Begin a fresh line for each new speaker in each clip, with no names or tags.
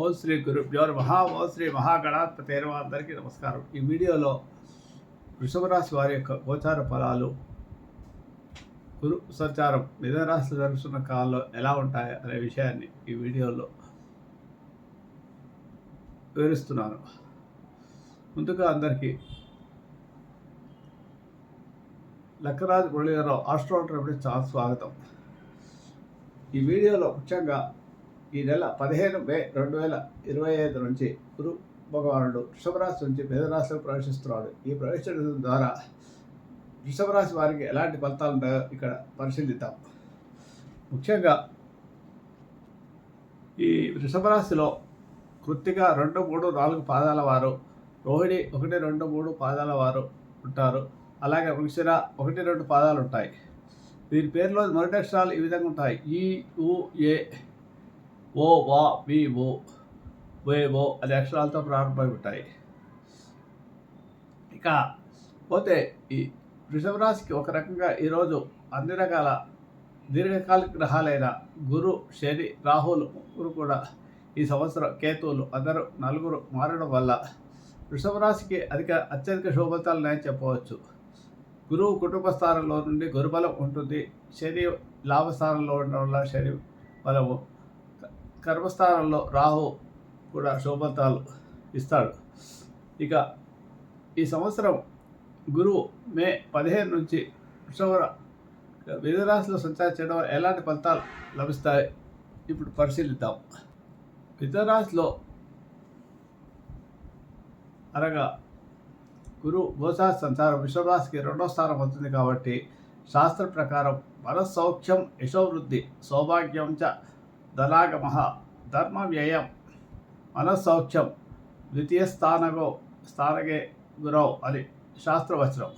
ఓం శ్రీ గురుభ్యో మహా ఓం శ్రీ మహాగణాధిపతి అందరికీ నమస్కారం. ఈ వీడియోలో వృషభ రాశి వారి యొక్క గోచార ఫలాలు గురు సంచారం మిథున రాశి జరుగుతున్న కాలంలో ఎలా ఉంటాయి అనే విషయాన్ని ఈ వీడియోలో వివరిస్తున్నాను. ముందుగా అందరికీ లక్కరాజు మురళీధరరావు ఆస్ట్రోటర్ చాలా స్వాగతం. ఈ వీడియోలో ముఖ్యంగా ఈ నెల పదిహేను మే రెండు వేల ఇరవై ఐదు నుంచి గురు భగవానుడు వృషభరాశి నుంచి మేధరాశిలో ప్రవేశిస్తున్నాడు. ఈ ప్రవేశించడం ద్వారా వృషభరాశి వారికి ఎలాంటి ఫలితాలు ఉంటాయో ఇక్కడ పరిశీలిద్దాం. ముఖ్యంగా ఈ వృషభరాశిలో కృత్తిగా రెండు మూడు నాలుగు పాదాల వారు రోహిణి ఒకటి రెండు మూడు పాదాల వారు ఉంటారు. అలాగే వృక్షర ఒకటి రెండు పాదాలు ఉంటాయి. వీరి పేరులో మొదటి అక్షరాలు ఈ విధంగా ఉంటాయి. ఈ ఉ ఏ ఓ వా వి ఓ వే ఓ అనే అక్షరాలతో ప్రారంభమై ఉంటాయి ఇక పోతే ఈ వృషభ రాశికి ఒక రకంగా ఈరోజు అన్ని రకాల దీర్ఘకాలిక గ్రహాలైన గురు శని రాహులు ముగ్గురు కూడా ఈ సంవత్సరం కేతువులు అందరూ నలుగురు మారడం వల్ల వృషభ రాశికి అధిక అత్యధిక శుభఫలితాలు చెప్పవచ్చు. గురువు కుటుంబ స్థానంలో నుండి గురుబలం ఉంటుంది. శని లాభస్థానంలో ఉండడం వల్ల శని బలము కర్మస్థానంలో రాహు కూడా శుభఫలితాలు ఇస్తాడు. ఇక ఈ సంవత్సరం గురువు మే పదిహేను నుంచి వృషభ విధరాశిలో సంచారం చేయడం వల్ల ఎలాంటి ఫలితాలు లభిస్తాయి? ఇప్పుడు పరిశీలిద్దాం. విధరాశిలో అనగా గురు గోచా సంచారం విశ్వరాశికి రెండో స్థానం అవుతుంది కాబట్టి శాస్త్ర ప్రకారం మనస్సౌఖ్యం యశోవృద్ధి సౌభాగ్యం చ ధనాగమ ధర్మ వ్యయం మనస్సౌఖ్యం ద్వితీయ స్థానగో స్థానగే గురవు అని శాస్త్రవచనం.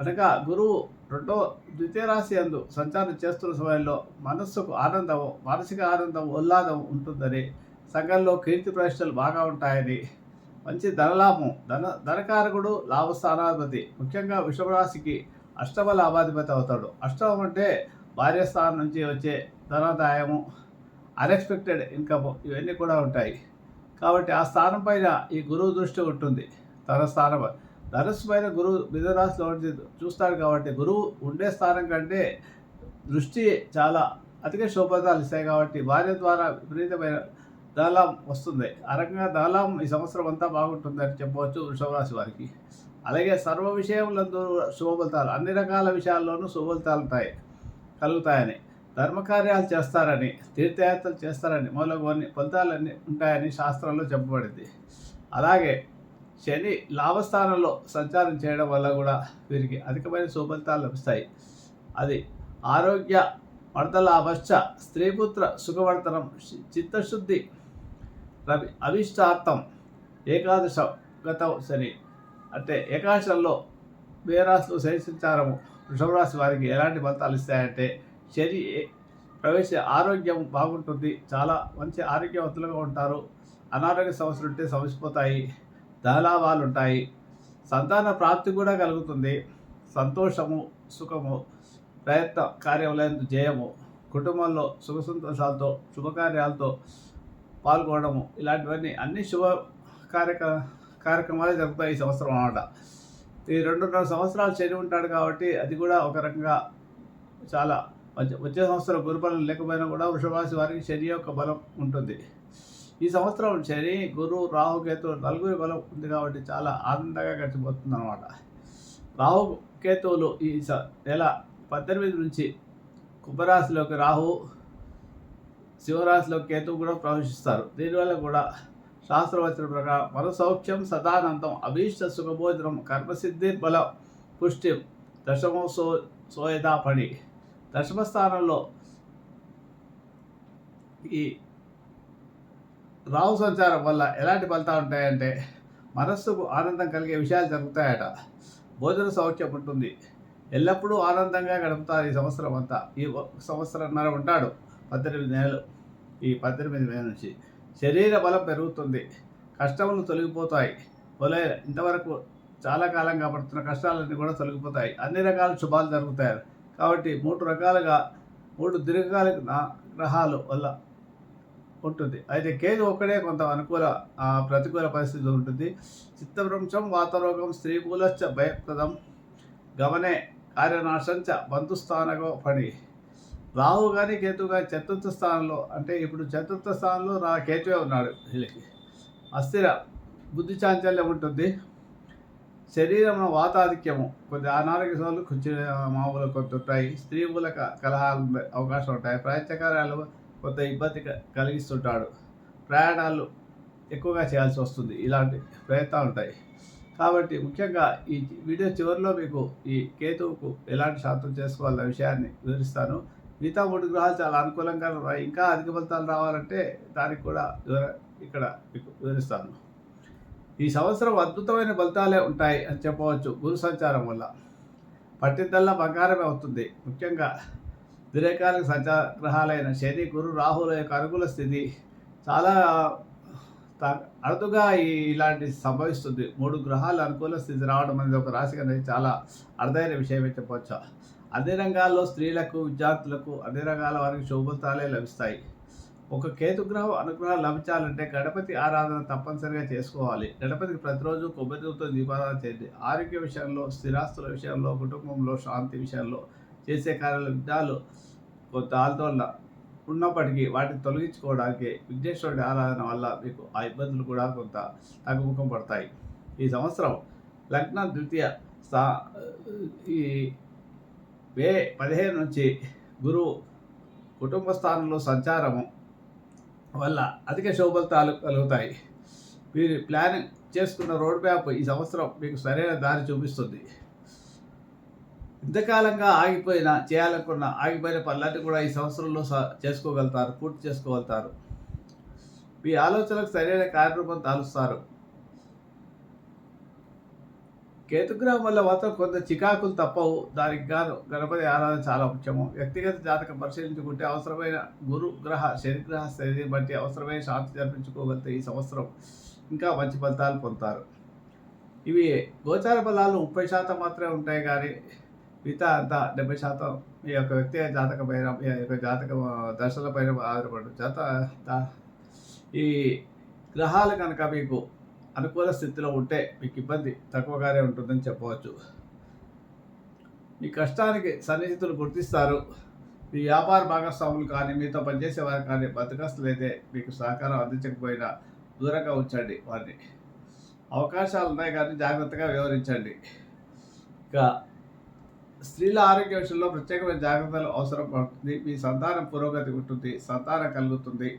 అనగా గురువు రెండో ద్వితీయ రాశి అందు సంచారం చేస్తున్న సమయంలో మనస్సుకు ఆనందము మానసిక ఆనందం ఉల్లాదం ఉంటుందని సంఘంలో కీర్తి ప్రశ్నలు బాగా ఉంటాయని మంచి ధనలాభం ధన ధనకారకుడు లాభస్థానాధిపతి ముఖ్యంగా వృషభరాశికి అష్టమ లాభాధిపతి అవుతాడు. అష్టమం అంటే భార్య స్థానం నుంచి వచ్చే ధనాదాయము అన్ఎక్స్పెక్టెడ్ ఇన్కమ్ ఇవన్నీ కూడా ఉంటాయి. కాబట్టి ఆ స్థానం పైన ఈ గురువు దృష్టి ఉంటుంది. తన స్థానం ధనస్సు పైన గురువు మిథునరాశిలో ఉండి చూస్తాడు కాబట్టి గురువు ఉండే స్థానం కంటే దృష్టి చాలా అధిక శోభతాలు ఇస్తాయి కాబట్టి భార్య ద్వారా విపరీతమైన దాలాం వస్తుంది. ఆ రకంగా దాలాం ఈ సంవత్సరం అంతా బాగుంటుందని చెప్పవచ్చు వృషభరాశి వారికి. అలాగే సర్వ విషయంలో శుభఫలితాలు అన్ని రకాల విషయాల్లోనూ శుభఫలితాలు ఉంటాయి కలుగుతాయని. ధర్మకార్యాలు చేస్తారని తీర్థయాత్రలు చేస్తారని మొదలగువన్నీ ఫలితాలన్నీ ఉంటాయని శాస్త్రంలో చెప్పబడింది. అలాగే శని లాభస్థానంలో సంచారం చేయడం వల్ల కూడా వీరికి అధికమైన సుఫలితాలు లభిస్తాయి. అది ఆరోగ్య మర్దలాభశ్చ స్త్రీపుత్ర సుఖవర్తనం చిత్తశుద్ధి రవి అవిష్టార్థం ఏకాదశ గత శని. అంటే ఏకాదశంలో వేరాశిలో శని సంచారము వృషభరాశి వారికి ఎలాంటి ఫలితాలు ఇస్తాయంటే శని ప్రవేశ ఆరోగ్యం బాగుంటుంది. చాలా మంచి ఆరోగ్యవంతులుగా ఉంటారు. అనారోగ్య సమస్యలు ఉంటే సమసిపోతాయి. ధనలాభాలు ఉంటాయి. సంతాన ప్రాప్తి కూడా కలుగుతుంది. సంతోషము సుఖము ప్రయత్న కార్యములందు జయము కుటుంబంలో సుఖ సంతోషాలతో శుభకార్యాలతో పాల్గొనడము. ఇలాంటివన్నీ అన్ని శుభ కార్యక కార్యక్రమాలు జరుగుతాయి ఈ సంవత్సరం అన్నమాట. ఈ రెండున్నర సంవత్సరాలు చేరి ఉంటాడు కాబట్టి అది కూడా ఒక రకంగా చాలా వచ్చే సంవత్సరం గురుబలం లేకపోయినా కూడా వృషభరాశి వారికి శని యొక్క బలం ఉంటుంది. ఈ సంవత్సరం శని గురు రాహుకేతు నలుగురి బలం ఉంది కాబట్టి చాలా ఆనందంగా గడిచిపోతుంది అనమాట రాహు కేతువులు ఈ నెల పద్దెనిమిది నుంచి కుంభరాశిలోకి రాహు శివరాశిలో కేతువు కూడా ప్రవేశిస్తారు. దీనివల్ల కూడా శాస్త్రవచన ప్రకారం మనసౌఖ్యం సదానందం అభీష్ట సుఖభోజనం కర్మసిద్ధి బల పుష్టి దశమో సో సోయదా పని దశమ స్థానంలో ఈ రాహు సంచారం వల్ల ఎలాంటి ఫలితాలు ఉంటాయంటే మనస్సుకు ఆనందం కలిగే విషయాలు జరుగుతాయట. భోజన సౌఖ్యం ఉంటుంది. ఎల్లప్పుడూ ఆనందంగా గడుపుతారు ఈ సంవత్సరం అంతా. ఈ సంవత్సరంన్నర ఉంటాడు పద్దెనిమిది నెలలు. ఈ పద్దెనిమిది నెలల నుంచి శరీర బలం పెరుగుతుంది. కష్టములు తొలగిపోతాయి. ఒలే ఇంతవరకు చాలా కాలంగా పడుతున్న కష్టాలన్నీ కూడా తొలగిపోతాయి. అన్ని రకాల శుభాలు జరుగుతాయి. కాబట్టి మూడు రకాలుగా మూడు దీర్ఘకాలిక గ్రహాలు వల్ల ఉంటుంది. అయితే కేతు ఒక్కడే కొంత అనుకూల ప్రతికూల పరిస్థితి ఉంటుంది. చిత్తభ్రంశం వాతరోగం స్త్రీకూలశ్చ భయప్రదం గమనే కార్యనాశంచ బంధుస్థానగో పడి. రాహు కానీ కేతు కానీ చతుర్థ స్థానంలో అంటే ఇప్పుడు చతుర్థ స్థానంలో నా కేతువే ఉన్నాడు వీళ్ళకి. అస్థిర బుద్ధి చాంచల్యం ఉంటుంది. శరీరంలో వాతాధిక్యము. కొద్ది అనారోగ్య సమస్యలు కొంచెం మామూలు కొంత ఉంటాయి. స్త్రీ మూలక కలహాలు అవకాశం ఉంటాయి. ప్రయత్నకార్యాలు కొంత ఇబ్బంది కలిగిస్తుంటాడు. ప్రయాణాలు ఎక్కువగా చేయాల్సి వస్తుంది. ఇలాంటి ప్రయత్నాలు ఉంటాయి. కాబట్టి ముఖ్యంగా ఈ వీడియో చివరిలో మీకు ఈ కేతువుకు ఎలాంటి శాంతం చేసుకోవాలన్న విషయాన్ని వివరిస్తాను. మిగతా మూడు గ్రహాలు చాలా అనుకూలంగా ఉన్నాయి. ఇంకా అధిక ఫలితాలు రావాలంటే దానికి కూడా వివర- ఇక్కడ మీకు వివరిస్తాను. ఈ సంవత్సరం అద్భుతమైన ఫలితాలే ఉంటాయి అని చెప్పవచ్చు గురు సంచారం వల్ల. పట్టిద్దల్లా బంగారమే అవుతుంది. ముఖ్యంగా దీర్ఘకాలిక సంచార గ్రహాలైన శని గురు రాహుల యొక్క అనుకూల స్థితి చాలా త- అరుదుగా ఈ ఇలాంటి సంభవిస్తుంది. మూడు గ్రహాలు అనుకూల స్థితి రావడం అనేది ఒక రాశి అనేది చాలా అరుదైన విషయమే చెప్పవచ్చు అన్ని రంగాల్లో స్త్రీలకు విద్యార్థులకు అన్ని రంగాల వారికి శుభతాలే లభిస్తాయి. ఒక కేతుగ్రహం అనుగ్రహం లభించాలంటే గణపతి ఆరాధన తప్పనిసరిగా చేసుకోవాలి. గణపతికి ప్రతిరోజు కొబ్బరితో దీపారాధన చేయండి. ఆరోగ్య విషయంలో స్థిరాస్తుల విషయంలో కుటుంబంలో శాంతి విషయంలో చేసే కార్యాల విఘ్నాలు కొంత ఆందోళన ఉన్నప్పటికీ వాటిని తొలగించుకోవడానికి విఘ్నేశ్వరుడి ఆరాధన వల్ల మీకు ఆ ఇబ్బందులు కూడా కొంత తగ్గుముఖం పడతాయి. ఈ సంవత్సరం లగ్న ద్వితీయ స్థా ఈ మే పదిహేను నుంచి గురువు కుటుంబ స్థానంలో సంచారము వల్ల అధిక శుభఫలితాలు కలుగుతాయి. మీరు ప్లానింగ్ చేసుకున్న రోడ్ మ్యాప్ ఈ సంవత్సరం మీకు సరైన దారి చూపిస్తుంది. ఇంతకాలంగా ఆగిపోయిన చేయాలనుకున్న ఆగిపోయిన పనులన్నీ కూడా ఈ సంవత్సరంలో స- చేసుకోగలుగుతారు పూర్తి చేసుకోగలుగుతారు. మీ ఆలోచనలకు సరైన కార్యరూపం తాలుస్తారు. కేతుగ్రహం వల్ల మాత్రం కొంత చికాకులు తప్పవు. దానికి గాను గణపతి ఆరాధన చాలా ముఖ్యము. వ్యక్తిగత జాతకం పరిశీలించుకుంటే అవసరమైన గురు గ్రహ శనిగ్రహ స్థితిని బట్టి అవసరమైన శాంతి జరిపించుకోగలిగితే ఈ సంవత్సరం ఇంకా మంచి ఫలితాలు పొందుతారు. ఇవి గోచార ఫలాలు ముప్పై శాతం మాత్రమే ఉంటాయి కానీ మిగతా అంతా డెబ్బై శాతం మీ యొక్క వ్యక్తిగత జాతక పైన మీ యొక్క జాతక దశల పైన ఆధారపడు జాత ఈ గ్రహాలు కనుక మీకు అనుకూల స్థితిలో ఉంటే మీకు ఇబ్బంది తక్కువగానే ఉంటుందని చెప్పవచ్చు. మీ కష్టానికి సన్నిహితులు గుర్తిస్తారు. మీ వ్యాపార భాగస్వాములు కానీ మీతో పనిచేసే వారు కానీ బతకస్తులైతే మీకు సహకారం అందించకపోయినా దూరంగా ఉంచండి వారిని. అవకాశాలు ఉన్నాయి కానీ జాగ్రత్తగా వ్యవహరించండి. ఇక స్త్రీల ఆరోగ్య విషయంలో ప్రత్యేకమైన జాగ్రత్తలు అవసరం పడుతుంది. మీ సంతానం పురోగతి ఉంటుంది సంతానం కలుగుతుంది.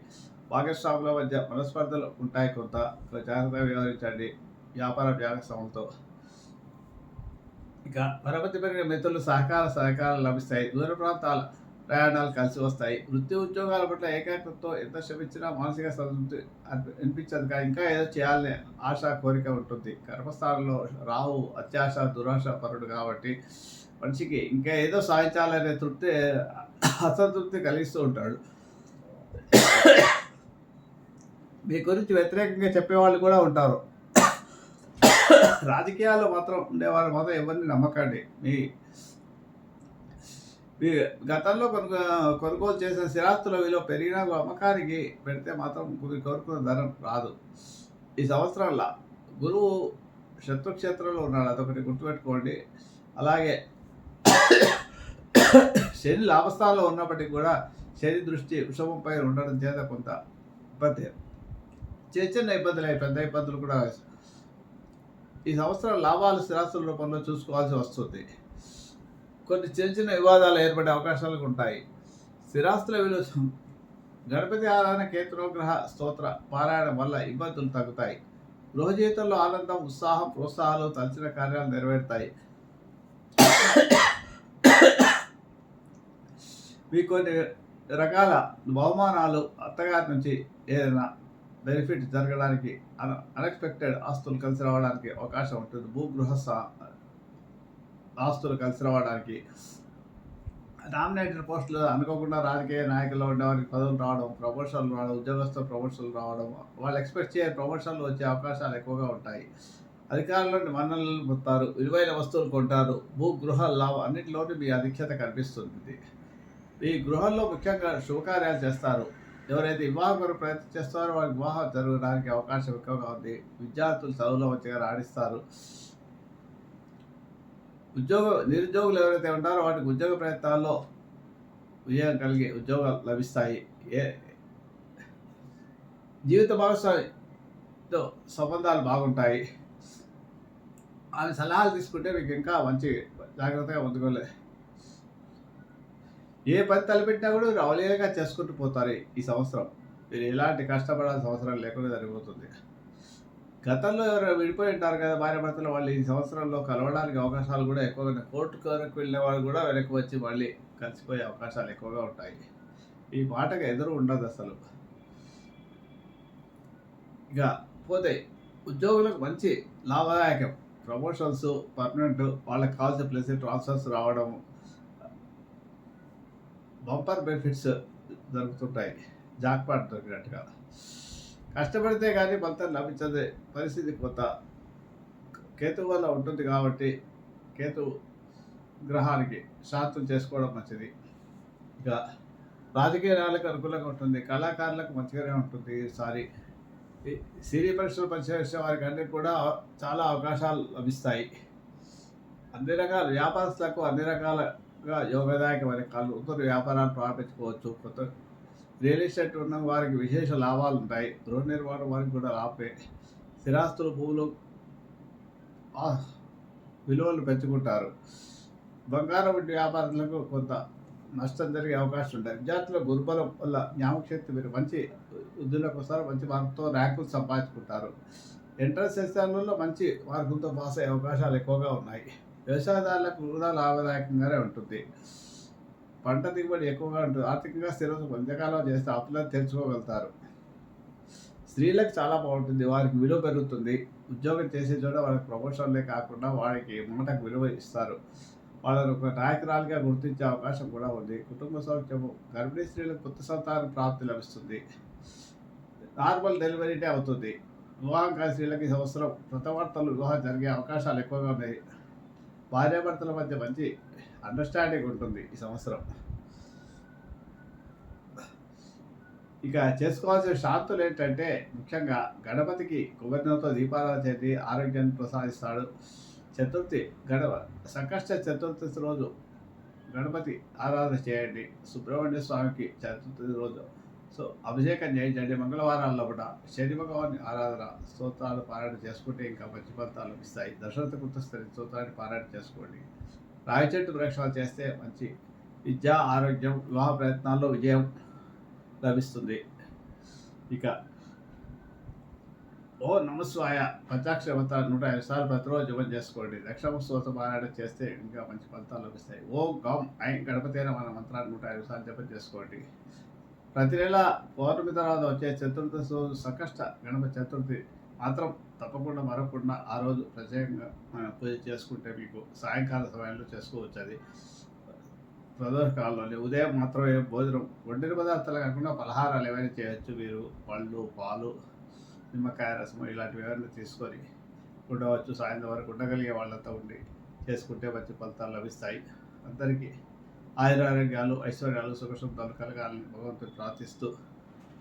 భాగస్వాముల మధ్య మనస్పర్ధలు ఉంటాయి కొంత. జాగ్రత్తగా వ్యవహరించండి. వ్యాపార భాగస్వాములతో ఇక పరపతి పెరిగిన మిత్రులు సహకార సహకారాలు లభిస్తాయి. దూర ప్రాంతాల ప్రయాణాలు కలిసి వస్తాయి. వృత్తి ఉద్యోగాల పట్ల ఏకాగ్రతతో ఎంత శ్రమించినా మానసిక సంతృప్తి అనిపించదు కానీ ఇంకా ఏదో చేయాలనే ఆశ కోరిక ఉంటుంది. గర్భస్థానంలో రాహు అత్యాశ దురాశ పరుడు కాబట్టి మనిషికి ఇంకా ఏదో సాధించాలనే తృప్తి అసంతృప్తి కలిగిస్తూ ఉంటాడు. మీ గురించి వ్యతిరేకంగా చెప్పేవాళ్ళు కూడా ఉంటారు. రాజకీయాల్లో మాత్రం ఉండేవాళ్ళు మాత్రం ఎవరిని నమ్మకండి. మీ మీ గతంలో కొనుగో కొనుగోలు చేసిన స్థిరాస్తుల విలువ పెరిగిన అమ్మకానికి పెడితే మాత్రం మీరు కోరుకున్న ధనం రాదు. ఈ సంవత్సరంలో గురువు శత్రుక్షేత్రంలో ఉన్నాడు. అదొకటి గుర్తుపెట్టుకోండి. అలాగే శని లాభస్థానంలో ఉన్నప్పటికీ కూడా శని దృష్టి వృషభంపై ఉండడం చేత కొంత ఇబ్బంది. చిన్న చిన్న ఇబ్బందులే పెద్ద ఇబ్బందులు కూడా ఈ సంవత్సరం లాభాలు స్థిరాస్తుల రూపంలో చూసుకోవాల్సి వస్తుంది. కొన్ని చిన్న చిన్న వివాదాలు ఏర్పడే అవకాశాలు ఉంటాయి. స్థిరాస్తుల విలువ గణపతి ఆరాధన కేంద్రోగ్రహ స్తోత్ర పారాయణం వల్ల ఇబ్బందులు తగ్గుతాయి. గృహ జీవితంలో ఆనందం ఉత్సాహం ప్రోత్సాహాలు తలచిన కార్యాలు నెరవేరుతాయి. మీకు కొన్ని రకాల బహుమానాలు అత్తగారి నుంచి ఏదైనా బెనిఫిట్ జరగడానికి అన అన్ఎక్స్పెక్టెడ్ ఆస్తులు కలిసి రావడానికి అవకాశం ఉంటుంది. భూగృహ ఆస్తులు కలిసి రావడానికి. నామినేటెడ్ పోస్టులు అనుకోకుండా రాజకీయ నాయకులు ఉండేవారికి పదవులు రావడం ప్రమోషన్లు రావడం ఉద్యోగస్తులు ప్రమోషన్లు రావడం వాళ్ళు ఎక్స్పెక్ట్ చేయ ప్రమోషన్లు వచ్చే అవకాశాలు ఎక్కువగా ఉంటాయి. అధికారులను మన్ననలు పొత్తారు విలువైన వస్తువులు కొంటారు భూ గృహ లాభం అన్నింటిలోనూ మీ అధిక్యత కనిపిస్తుంది. ఈ గృహంలో ముఖ్యంగా శుభకార్యాలు చేస్తారు. ఎవరైతే వివాహం కొరకు ప్రయత్నం చేస్తారో వారికి వివాహం జరగడానికి అవకాశం ఎక్కువగా ఉంది. విద్యార్థులు చదువులో మంచిగా రాణిస్తారు. ఉద్యోగ నిరుద్యోగులు ఎవరైతే ఉంటారో వాటికి ఉద్యోగ ప్రయత్నాల్లో విజయం కలిగి ఉద్యోగాలు లభిస్తాయి. ఏ జీవిత భాగస్వామితో సంబంధాలు బాగుంటాయి. ఆమె సలహాలు తీసుకుంటే మీకు ఇంకా మంచి జాగ్రత్తగా ముందుకోలే ఏ పని తలపెట్టినా కూడా రావలేగా చేసుకుంటూ పోతారు ఈ సంవత్సరం. మీరు ఎలాంటి కష్టపడాల్సిన అవసరం లేకుండా జరిగిపోతుంది. గతంలో ఎవరు విడిపోయి ఉంటారు కదా భార్య భర్తలు వాళ్ళు ఈ సంవత్సరంలో కలవడానికి అవకాశాలు కూడా ఎక్కువగా కోర్టు వరకు వెళ్ళిన వాళ్ళు కూడా వెనక్కి వచ్చి మళ్ళీ కలిసిపోయే అవకాశాలు ఎక్కువగా ఉంటాయి. ఈ మాటకు ఎదురు ఉండదు అసలు. ఇక పోతే ఉద్యోగులకు మంచి లాభదాయకం. ప్రమోషన్స్ పర్మనెంట్ వాళ్ళకి కావాల్సిన ప్లేస్ ట్రాన్స్ఫర్స్ రావడం బంపర్ బెనిఫిట్స్ దొరుకుతుంటాయి. జాక్పాట్ దొరికినట్టుగా కష్టపడితే కానీ ఫలితం లభించదే. పరిస్థితి కొత్త. కేతు వల్ల ఉంటుంది కాబట్టి కేతు గ్రహానికి శాంతం చేసుకోవడం మంచిది. ఇక రాజకీయాలకు అనుకూలంగా ఉంటుంది. కళాకారులకు మంచిగానే ఉంటుంది ఈసారి సినీ పరిశ్రమ పనిచేసే వారికి అన్ని కూడా చాలా అవకాశాలు లభిస్తాయి. అన్ని రకాల వ్యాపారస్తులకు అన్ని రకాల యోగదాయకమైన కళ్ళు నూతన వ్యాపారాలు ప్రారంభించుకోవచ్చు. కొత్త రియల్ ఎస్టేట్ ఉన్న వారికి విశేష లాభాలు ఉంటాయి. గృహ నిర్మాణం వారికి కూడా లాభే స్థిరాస్తులు భూములు విలువలు పెంచుకుంటారు. బంగారం వంటి వ్యాపారులకు కొంత నష్టం జరిగే అవకాశం ఉంటాయి. విద్యార్థుల గురుబలం వల్ల జ్ఞాపకశక్తి మీరు మంచి వృద్ధుల వస్తారు మంచి మార్కుతో ర్యాంకులు సంపాదించుకుంటారు. ఎంట్రన్స్ ఎగ్జామ్లలో మంచి మార్కులతో పాస్ అయ్యే అవకాశాలు ఎక్కువగా ఉన్నాయి. వ్యవసాయదారులకు కూడా లాభదాయకంగానే ఉంటుంది. పంట దిగుబడి ఎక్కువగా ఉంటుంది. ఆర్థికంగా స్థిరత కొంతకాలం చేస్తే అప్పులను తెరుచుకోగలుగుతారు స్త్రీలకు చాలా బాగుంటుంది. వారికి విలువ పెరుగుతుంది. ఉద్యోగం చేసే చోట వాళ్ళకి ప్రమోషన్లే కాకుండా వారికి మాటకు విలువ ఇస్తారు. వాళ్ళని ఒక నాయకురాలుగా గుర్తించే అవకాశం కూడా ఉంది. కుటుంబ సౌఖ్యము గర్భిణీ స్త్రీలకు కొత్త సంతాన ప్రాప్తి లభిస్తుంది. నార్మల్ డెలివరీటే అవుతుంది. వివాహం కాని స్త్రీలకి ఈ సంవత్సరం కృతవార్తలు వివాహం జరిగే అవకాశాలు ఎక్కువగా ఉన్నాయి. భార్యాభర్తల మధ్య మంచి అండర్స్టాండింగ్ ఉంటుంది ఈ సంవత్సరం. ఇక చేసుకోవాల్సిన శాంతులు ఏంటంటే ముఖ్యంగా గణపతికి కొబ్బరితో దీపారాధన చేసి ఆరోగ్యాన్ని ప్రసాదిస్తాడు చతుర్థి గణప సంకష్ట చతుర్థి రోజు గణపతి ఆరాధన చేయండి. సుబ్రహ్మణ్య స్వామికి చతుర్థి రోజు. సో అభిషేకం చేయించండి. మంగళవారాల్లో కూడా శని భగవాన్ ఆరాధన స్తోత్రాలు పారాయణ చేసుకుంటే ఇంకా మంచి ఫలితాలు లభిస్తాయి. దశరథ కృతస్థితి స్తోత్రాన్ని పారాయణ చేసుకోండి. రావి చెట్టు ప్రక్షాళన చేస్తే మంచి విద్య ఆరోగ్యం వివాహ ప్రయత్నాల్లో విజయం లభిస్తుంది. ఇక ఓ నమస్వాయ పంచాక్షర మంత్రాలు నూట ఐదు సార్లు ప్రతిరోజు జపం చేసుకోండి. లక్షమ స్తోత్ర పారాయణ చేస్తే ఇంకా మంచి ఫలితాలు లభిస్తాయి. ఓ గం ఐ గణపతి అయిన మన మంత్రాలు నూట ఐదు సార్లు జపం చేసుకోండి. ప్రతి నెల పౌర్ణమి తర్వాత వచ్చే చతుర్థి రోజు సంకష్ట గణపతి చతుర్థి మాత్రం తప్పకుండా మరవకుండా ఆ రోజు ప్రత్యేకంగా మనం పూజ చేసుకుంటే మీకు సాయంకాల సమయంలో చేసుకోవచ్చు అది ప్రదోషకాలంలోనే ఉదయం మాత్రమే భోజనం. వండిన పదార్థాలు కాకుండా పలహారాలు ఏమైనా చేయొచ్చు మీరు. పళ్ళు పాలు నిమ్మకాయ రసము ఇలాంటివి ఏమైనా తీసుకొని ఉండవచ్చు. సాయంత్రం వరకు ఉండగలిగే వాళ్ళతో ఉండి చేసుకుంటే మంచి ఫలితాలు లభిస్తాయి. అందరికీ ఆయురారోగ్యాలు ఐశ్వర్యాలు సుఖ శుభాలు కలగాలని భగవంతుడు ప్రార్థిస్తూ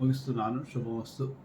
ముగిస్తున్నాను. శుభమస్తు.